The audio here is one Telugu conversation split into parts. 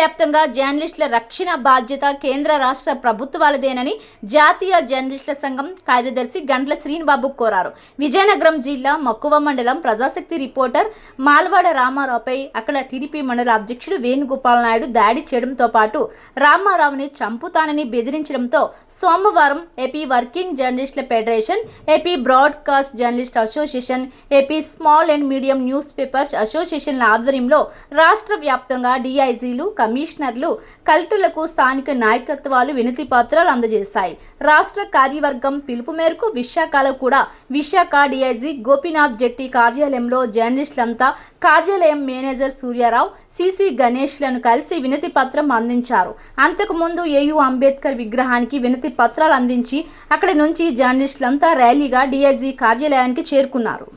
దేశవ్యాప్తంగా జర్నలిస్టుల రక్షణ బాధ్యత కేంద్ర రాష్ట్ర ప్రభుత్వాలదేనని జాతీయ జర్నలిస్టుల సంఘం కార్యదర్శి గంట్ల శ్రీనిబాబు కోరారు. విజయనగరం జిల్లా మక్కువ మండలం ప్రజాశక్తి రిపోర్టర్ మాల్వాడ రామారావుపై అక్కడ టీడీపీ మండల అధ్యక్షుడు వేణుగోపాల్ నాయుడు దాడి చేయడంతో పాటు రామారావుని చంపుతానని బెదిరించడంతో సోమవారం ఏపీ వర్కింగ్ జర్నలిస్టుల federation AP broadcast journalist association AP small and medium newspapers అసోసియేషన్ల ఆధ్వర్యంలో రాష్ట్ర వ్యాప్తంగా డిఐజీలు కమిషనర్లు కలెక్టర్లకు స్థానిక నాయకత్వాలు వినతి పత్రాలు అందజేశాయి. రాష్ట్ర కార్యవర్గం పిలుపు మేరకు విశాఖలో కూడా విశాఖ డిఐజీ గోపీనాథ్ జెట్టి కార్యాలయంలో జర్నలిస్టులంతా కార్యాలయం మేనేజర్ సూర్యారావు సిసి గణేష్లను కలిసి వినతి పత్రం అందించారు. అంతకుముందు ఏయు అంబేద్కర్ విగ్రహానికి వినతి పత్రాలు అందించి అక్కడి నుంచి జర్నలిస్టులంతా ర్యాలీగా డిఐజీ కార్యాలయానికి చేరుకున్నారు.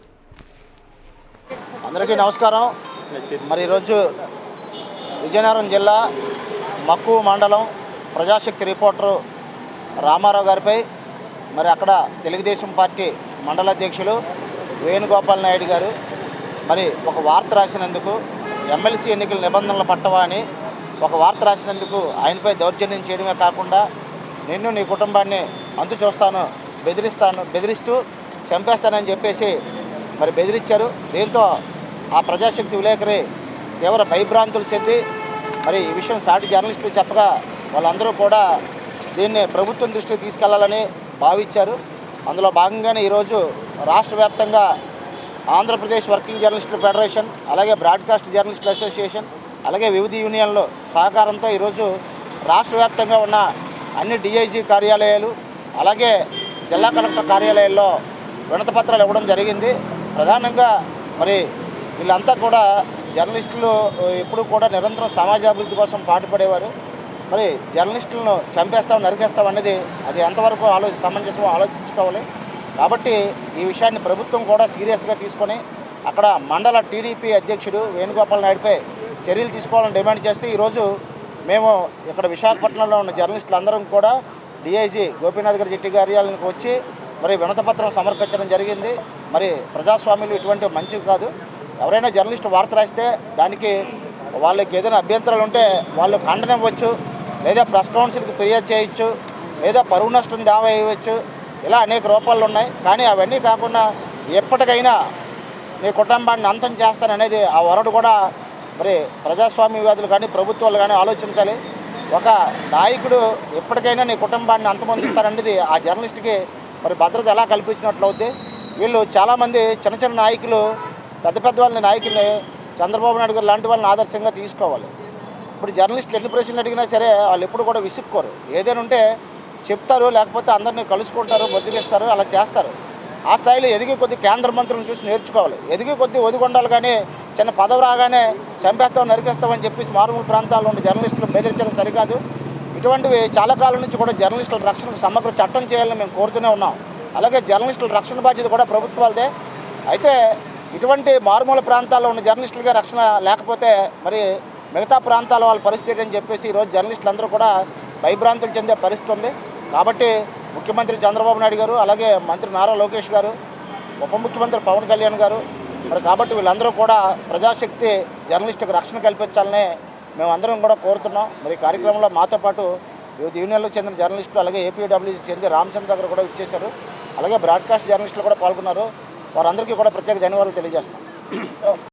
అందరికీ నమస్కారం. మరి ఈరోజు విజయనగరం జిల్లా మక్కువ మండలం ప్రజాశక్తి రిపోర్టరు రామారావు గారిపై మరి అక్కడ తెలుగుదేశం పార్టీ మండల అధ్యక్షులు వేణుగోపాల్ నాయుడు గారు. మరి ఒక వార్త రాసినందుకు ఎమ్మెల్సీ ఎన్నికల నిబంధనలు పట్టవా అని ఒక వార్త రాసినందుకు ఆయనపై దౌర్జన్యం చేయడమే కాకుండా నిన్ను నీ కుటుంబాన్ని అంతు చూస్తాను బెదిరిస్తాను బెదిరిస్తూ చంపేస్తానని చెప్పేసి మరి బెదిరించారు. దీంతో ఆ ప్రజాశక్తి విలేకరి తీవ్ర భయభ్రాంతులు చెంది మరి ఈ విషయం సాటి జర్నలిస్టులు చెప్పగా వాళ్ళందరూ కూడా దీన్ని ప్రభుత్వం దృష్టికి తీసుకెళ్ళాలని భావించారు. అందులో భాగంగానే ఈరోజు రాష్ట్ర వ్యాప్తంగా ఆంధ్రప్రదేశ్ వర్కింగ్ జర్నలిస్టుల ఫెడరేషన్ అలాగే బ్రాడ్కాస్ట్ జర్నలిస్టుల అసోసియేషన్ అలాగే వివిధ యూనియన్లు సహకారంతో ఈరోజు రాష్ట్ర వ్యాప్తంగా ఉన్న అన్ని డిఐజీ కార్యాలయాలు అలాగే జిల్లా కలెక్టర్ కార్యాలయాల్లో వినతపత్రాలు ఇవ్వడం జరిగింది. ప్రధానంగా మరి వీళ్ళంతా కూడా జర్నలిస్టులు ఎప్పుడు కూడా నిరంతరం సమాజాభివృద్ధి కోసం పాటుపడేవారు. మరి జర్నలిస్టులను చంపేస్తాం నరికేస్తాం అనేది అది ఎంతవరకు ఆలోచి సమంజసం ఆలోచించుకోవాలి. కాబట్టి ఈ విషయాన్ని ప్రభుత్వం కూడా సీరియస్గా తీసుకొని అక్కడ మండల టీడీపీ అధ్యక్షుడు వేణుగోపాల్ నాయుడుపై చర్యలు తీసుకోవాలని డిమాండ్ చేస్తూ ఈరోజు మేము ఇక్కడ విశాఖపట్నంలో ఉన్న జర్నలిస్టులు అందరం కూడా డిఐజీ గోపీనాథ్ గారి జెట్టి కార్యాలయానికి వచ్చి మరి వినతపత్రం సమర్పించడం జరిగింది. మరి ప్రజాస్వామ్యులు ఇటువంటి మంచివి కాదు. ఎవరైనా జర్నలిస్ట్ వార్త రాస్తే దానికి వాళ్ళకి ఏదైనా అభ్యంతరాలు ఉంటే వాళ్ళు ఖండన ఇవ్వచ్చు లేదా ప్రెస్ కౌన్సిల్కి ఫిర్యాదు చేయొచ్చు లేదా పరువు నష్టం దావా వేయవచ్చు ఇలా అనేక రూపాలు ఉన్నాయి. కానీ అవన్నీ కాకుండా ఎప్పటికైనా నీ కుటుంబాన్ని అంతం చేస్తాననేది ఆ వరడు కూడా మరి ప్రజాస్వామ్యవాదులు కానీ ప్రభుత్వాలు కానీ ఆలోచించాలి. ఒక నాయకుడు ఎప్పటికైనా నీ కుటుంబాన్ని అంతమందిస్తారనేది ఆ జర్నలిస్ట్కి మరి భద్రత ఎలా కల్పించినట్లు అవుద్ది? వీళ్ళు చాలామంది చిన్న చిన్న నాయకులు పెద్ద పెద్ద వాళ్ళని నాయకుల్ని చంద్రబాబు నాయుడు గారు లాంటి వాళ్ళని ఆదర్శంగా తీసుకోవాలి. ఇప్పుడు జర్నలిస్టులు ఎన్ని ప్రశ్నలు అడిగినా సరే వాళ్ళు ఎప్పుడు కూడా విసుక్కోరు. ఏదైనా ఉంటే చెప్తారు లేకపోతే అందరినీ కలుసుకుంటారు బొద్దుగిస్తారు అలా చేస్తారు. ఆ స్థాయిలో ఎదిగే కొద్ది కేంద్ర మంత్రులను చూసి నేర్చుకోవాలి. ఎదిగే కొద్ది ఒదిగొండాలి కానీ చిన్న పదవి రాగానే చంపేస్తాం నరికేస్తామని చెప్పేసి మారుమూల ప్రాంతాల్లో ఉన్న జర్నలిస్టులు బెదిరించడం సరికాదు. ఇటువంటివి చాలా కాలం నుంచి కూడా జర్నలిస్టుల రక్షణకు సమగ్ర చట్టం చేయాలని మేము కోరుతూనే ఉన్నాం. అలాగే జర్నలిస్టుల రక్షణ బాధ్యత కూడా ప్రభుత్వాలదే. అయితే ఇటువంటి మారుమూల ప్రాంతాల్లో ఉన్న జర్నలిస్టులుగా రక్షణ లేకపోతే మరి మిగతా ప్రాంతాల వాళ్ళ పరిస్థితి అని చెప్పేసి ఈరోజు జర్నలిస్టులు అందరూ కూడా భయభ్రాంతులు చెందే పరిస్థితి ఉంది కాబట్టి ముఖ్యమంత్రి చంద్రబాబు నాయుడు గారు అలాగే మంత్రి నారా లోకేష్ గారు ఉప ముఖ్యమంత్రి పవన్ కళ్యాణ్ గారు మరి కాబట్టి వీళ్ళందరూ కూడా ప్రజాశక్తి జర్నలిస్టుకు రక్షణ కల్పించాలని మేమందరం కూడా కోరుతున్నాం. మరి కార్యక్రమంలో మాతో పాటు వివిధ యూనియన్లకు చెందిన జర్నలిస్టులు అలాగే ఏపీడబ్ల్యూ చెంది రామచంద్ర గారు కూడా ఇచ్చేశారు అలాగే బ్రాడ్కాస్ట్ జర్నలిస్టులు కూడా పాల్గొన్నారు. వారందరికీ కూడా ప్రత్యేక ధన్యవాదాలు తెలియజేస్తున్నాం.